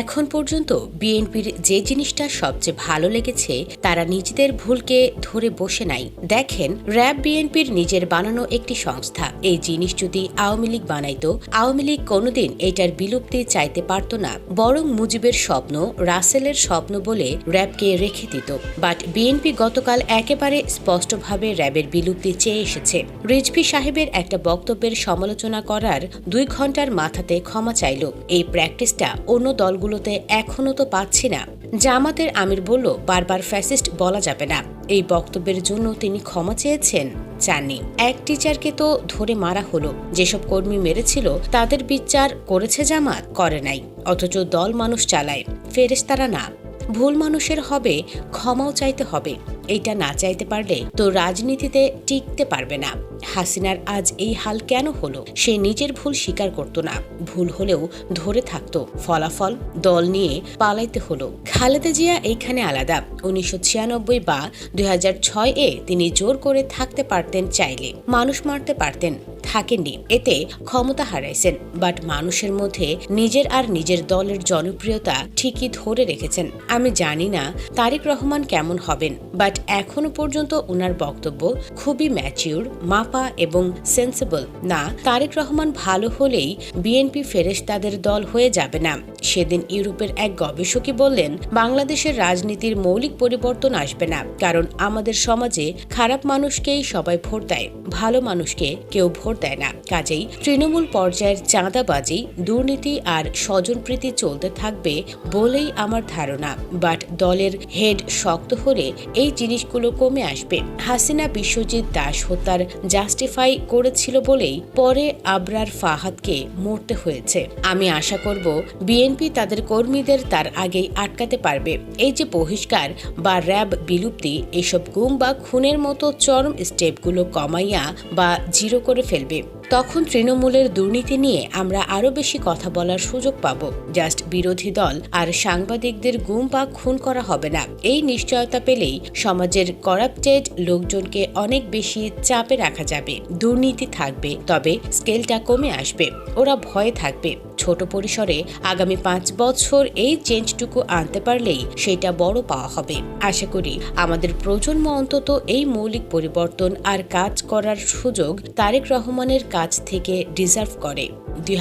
এখন পর্যন্ত বিএনপির যে জিনিসটা সবচেয়ে ভালো লেগেছে, তারা নিজেদের ভুলকে ধরে বসে নাই। দেখেন, র্যাব বিএনপির নিজের বানানো একটি সংস্থা। এই জিনিস যদি আওয়ামী লীগ বানাইতো, আওয়ামী লীগ কোনোদিন এটার বিলুপ্তি চাইতে পারত না। বরং মুজিবের স্বপ্ন, রাসেলের স্বপ্ন বলে র্যাবকে রেখে দিত। বাট বিএনপি গতকাল একেবারে স্পষ্টভাবে র্যাবের বিলুপ্তি চেয়ে এসেছে। রিজভি সাহেবের একটা বক্তব্যের সমালোচনা করার দুই ঘণ্টার মাথাতে ক্ষমা চাইল। এই প্র্যাকটিসটা অন্য দলগুলোতে এখনও তো পাচ্ছি না। জামাতের আমির বলল, বারবার ফ্যাসিস্ট বলা যাবে না। এই বক্তব্যের জন্য তিনি ক্ষমা চেয়েছেন, চাননি। এক টিচারকে তো ধরে মারা হলো। যেসব কর্মী মেরেছিল, তাদের বিচার করেছে জামাত, করে নাই। অথচ দল মানুষ চালায়, ফেরেশতারা না। ভুল মানুষের হবে, ক্ষমাও চাইতে হবে। এইটা না চাইতে পারলে তো রাজনীতিতে টিকতে পারবে না। হাসিনার আজ এই হাল কেন হলো? সে নিজের ভুল স্বীকার করত না। ভুল হলেও ধরে থাকতো। ফলাফল দল নিয়ে পালাইতে হলো। খালেদা জিয়া এইখানে আলাদা। উনিশশো ছিয়ানব্বই বা দুই হাজার ছয় এ তিনি জোর করে থাকতে পারতেন চাইলে। মানুষ মারতে পারতেন, থাকেননি। এতে ক্ষমতা হারাইছেন। বাট মানুষের মধ্যে নিজের আর নিজের দলের জনপ্রিয়তা ঠিকই ধরে রেখেছেন। আমি জানি না তারেক রহমান কেমন হবেন। বাট এখনও পর্যন্ত ওনার বক্তব্য খুবই ম্যাচিউর মাপা এবং সেন্সেবল না, তারেক রহমান ভালো হলেই বিএনপি ফেরেশতাদের দল হয়ে যাবে না। সেদিন ইউরোপের এক গবেষকই বললেন, বাংলাদেশের রাজনীতির মৌলিক পরিবর্তন আসবে না, কারণ আমাদের সমাজে খারাপ মানুষকেই সবাই ভোট দেয়, ভালো মানুষকে কেউ ভোট দেয় না। কাজেই তৃণমূল পর্যায়ের চাঁদাবাজি, দুর্নীতি আর স্বজনপ্রীতি চলতে থাকবে বলেই আমার ধারণা। বাট দলের হেড শক্ত হলে এই জিনিসগুলো কমে আসবে। হাসিনা, বিশ্বজিৎ দাস হত্যার জাস্টিফাই করেছিল বলেই পরে আবরার ফাহাদকে মরতে হয়েছে। আমি আশা করব বিএনপি তাদের কর্মীদের তার আগেই আটকাতে পারবে। এই যে বহিষ্কার বা র্যাব বিলুপ্তি, এসব গুম বা খুনের মতো চরম স্টেপগুলো কমাইয়া বা জিরো করে ফেলবে। তখন তৃণমূলের দুর্নীতি নিয়ে আমরা আরও বেশি কথা বলার সুযোগ পাব। জাস্ট বিরোধী দল আর সাংবাদিকদের গুম বা খুন করা হবে না। এই নিশ্চয়তা পেলেই সমাজের করাপ্টেড লোকজনকে অনেক বেশি চাপে রাখা যাবে। দুর্নীতি থাকবে, তবে স্কেলটা কমে আসবে। ওরা ভয়ে থাকবে। ছোট পরিসরে আগামী পাঁচ বছর এই চেঞ্জটুকু আনতে পারলেই সেটা বড় পাওয়া হবে। আশা করি আমাদের প্রজন্ম অন্তত এই মৌলিক পরিবর্তন আর কাজ করার সুযোগ তারেক রহমানের কাছ থেকে ডিজার্ভ করে। দুই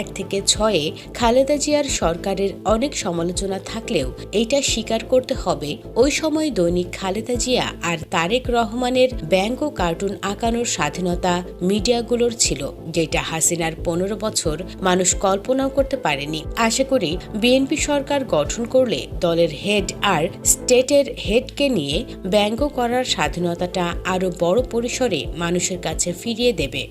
এক থেকে ছয়ে খালেদা জিয়ার সরকারের অনেক সমালোচনা থাকলেও এটা স্বীকার করতে হবে, ওই সময় দৈনিক খালেদা জিয়া আর তারেক রহমানের ব্যঙ্গ কার্টুন আঁকানোর স্বাধীনতা মিডিয়াগুলোর ছিল, যেটা হাসিনার পনেরো বছর মানুষ কল্পনাও করতে পারেনি। আশা করি বিএনপি সরকার গঠন করলে দলের হেড আর স্টেটের হেডকে নিয়ে ব্যঙ্গ করার স্বাধীনতাটা আরও বড় পরিসরে মানুষের কাছে ফিরিয়ে দেবে।